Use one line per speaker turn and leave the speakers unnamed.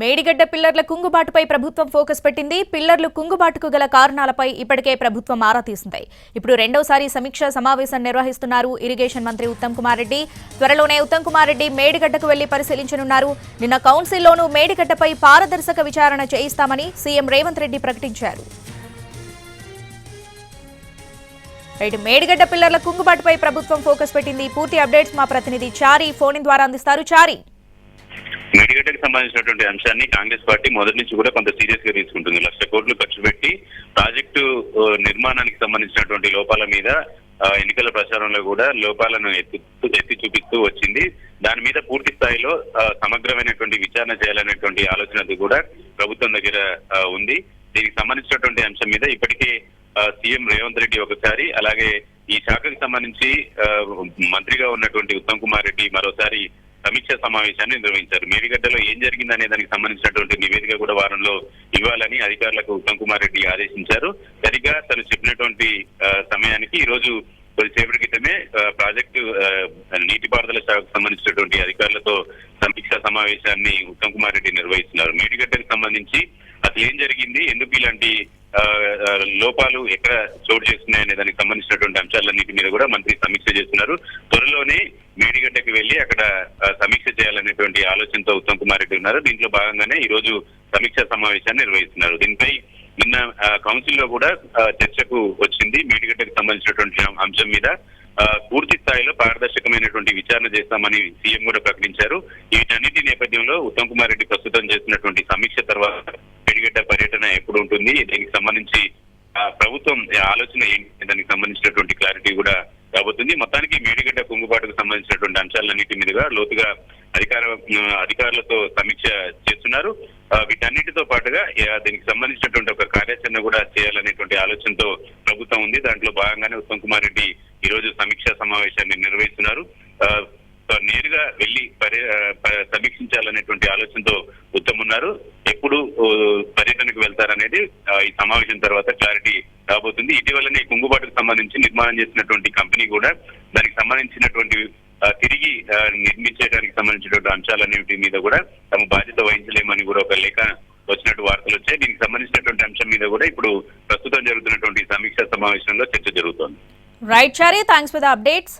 మేడిగడ్డ పిల్లర్ల కుంగుబాటుపై ప్రభుత్వం ఫోకస్ పెట్టింది. పిల్లర్లు కుంగుబాటుకు గల కారణాలపై ఇప్పటికే ప్రభుత్వం ఆరా తీసింది. ఇప్పుడు రెండోసారి సమీక్ష సమావేశం నిర్వహిస్తున్నారు ఇరిగేషన్ మంత్రి ఉత్తమ్ కుమార్ రెడ్డి. త్వరలోనే ఉత్తమ్ కుమార్ రెడ్డి మేడిగడ్డకు వెళ్ళి పరిశీలించనున్నారు. నిన్న కౌన్సిల్లోనూ మేడిగడ్డపై పారదర్శక విచారణ చేయిస్తామని సీఎం రేవంత్ రెడ్డి ప్రకటించారు. రైట్ మేడిగడ్డ పిల్లర్ల కుంగుబాటుపై ప్రభుత్వం ఫోకస్ పెట్టింది. పూర్తి అప్డేట్స్ మా ప్రతినిధి చారి ఫోన్ ద్వారా అందిస్తారు. చారి.
మేడిగడ్డకు సంబంధించినటువంటి అంశాన్ని కాంగ్రెస్ పార్టీ మొదటి నుంచి కూడా కొంత సీరియస్గా తీసుకుంటుంది. లక్ష కోట్లు ఖర్చు పెట్టి ప్రాజెక్టు నిర్మాణానికి సంబంధించినటువంటి లోపాల మీద ఎన్నికల ప్రచారంలో కూడా లోపాలను ఎత్తి ఎత్తి చూపిస్తూ వచ్చింది. దాని మీద పూర్తి స్థాయిలో సమగ్రమైనటువంటి విచారణ చేయాలనేటువంటి ఆలోచన కూడా ప్రభుత్వం దగ్గర ఉంది. దీనికి సంబంధించినటువంటి అంశం మీద ఇప్పటికే సీఎం రేవంత్ రెడ్డి ఒకసారి అలాగే ఈ శాఖకు సంబంధించి మంత్రిగా ఉన్నటువంటి ఉత్తమ్ కుమార్ రెడ్డి మరోసారి సమీక్ష సమావేశాన్ని నిర్వహించారు. మేడిగడ్డలో ఏం జరిగింది అనే దానికి సంబంధించినటువంటి నివేదిక కూడా వారంలో ఇవ్వాలని అధికారులకు ఉత్తమ్ కుమార్ రెడ్డి ఆదేశించారు. సరిగా తను చెప్పినటువంటి సమయానికి ఈ రోజు కొద్దిసేపటి క్రితమే ప్రాజెక్టు నీటిపారుదల శాఖకు సంబంధించినటువంటి అధికారులతో సమీక్ష సమావేశాన్ని ఉత్తమ్ కుమార్ రెడ్డి నిర్వహిస్తున్నారు. మేడిగడ్డకు సంబంధించి అసలు ఏం జరిగింది? ఎందుకు ఇలాంటి లోపాలు ఎక్కడ చోటు చేస్తున్నాయనే దానికి సంబంధించినటువంటి అంశాలన్నిటి మీద కూడా మంత్రి సమీక్ష చేస్తున్నారు. త్వరలోనే మేడిగడ్డకి వెళ్ళి అక్కడ సమీక్ష చేయాలనేటువంటి ఆలోచనతో ఉత్తమ్ కుమార్ రెడ్డి ఉన్నారు. దీంట్లో భాగంగానే ఈ రోజు సమీక్ష సమావేశాన్ని నిర్వహిస్తున్నారు. దీనిపై నిన్న కౌన్సిల్లో కూడా చర్చకు వచ్చింది. మేడిగడ్డకు సంబంధించినటువంటి అంశం మీద పూర్తి స్థాయిలో పారదర్శకమైనటువంటి విచారణ చేస్తామని సీఎం కూడా ప్రకటించారు. వీటన్నిటి నేపథ్యంలో ఉత్తమ్ కుమార్ రెడ్డి ప్రస్తుతం చేస్తున్నటువంటి సమీక్ష తర్వాత ఉంటుంది. దీనికి సంబంధించి ఆ, ప్రభుత్వం ఆలోచన ఏంటి? దానికి సంబంధించినటువంటి క్లారిటీ కూడా రాబోతుంది. మొత్తానికి మేడిగడ్డ కుంగుబాటుకు సంబంధించినటువంటి అంశాలన్నిటి మీదుగా లోతుగా అధికార అధికారులతో సమీక్ష చేస్తున్నారు. వీటన్నిటితో పాటుగా దీనికి సంబంధించినటువంటి ఒక కార్యాచరణ కూడా చేయాలనేటువంటి ఆలోచనతో ప్రభుత్వం ఉంది. దాంట్లో భాగంగానే ఉత్తమ్ కుమార్ రెడ్డి ఈ రోజు సమీక్షా సమావేశాన్ని నిర్వహిస్తున్నారు. నేరుగా వెళ్ళి పర్య సమీక్షించాలనేటువంటి ఆలోచనతో ఉత్తమ్ ఉన్నారు ఎప్పుడు పర్యటనకు వెళ్తారనేది ఈ సమావేశం తర్వాత క్లారిటీ రాబోతుంది. ఇటీవలనే కుంగుబాటుకు సంబంధించి నిర్మాణం చేసినటువంటి కంపెనీ కూడా దానికి సంబంధించినటువంటి తిరిగి నిర్మించడానికి సంబంధించినటువంటి అంశాలన్నిటి మీద కూడా తమ బాధ్యత వహించలేమని కూడా ఒక లేఖ వచ్చినట్టు వార్తలు వచ్చాయి. దీనికి సంబంధించినటువంటి అంశం మీద కూడా ఇప్పుడు ప్రస్తుతం జరుగుతున్నటువంటి సమీక్షా సమావేశంలో చర్చ జరుగుతోంది.
Right Chari thanks for the updates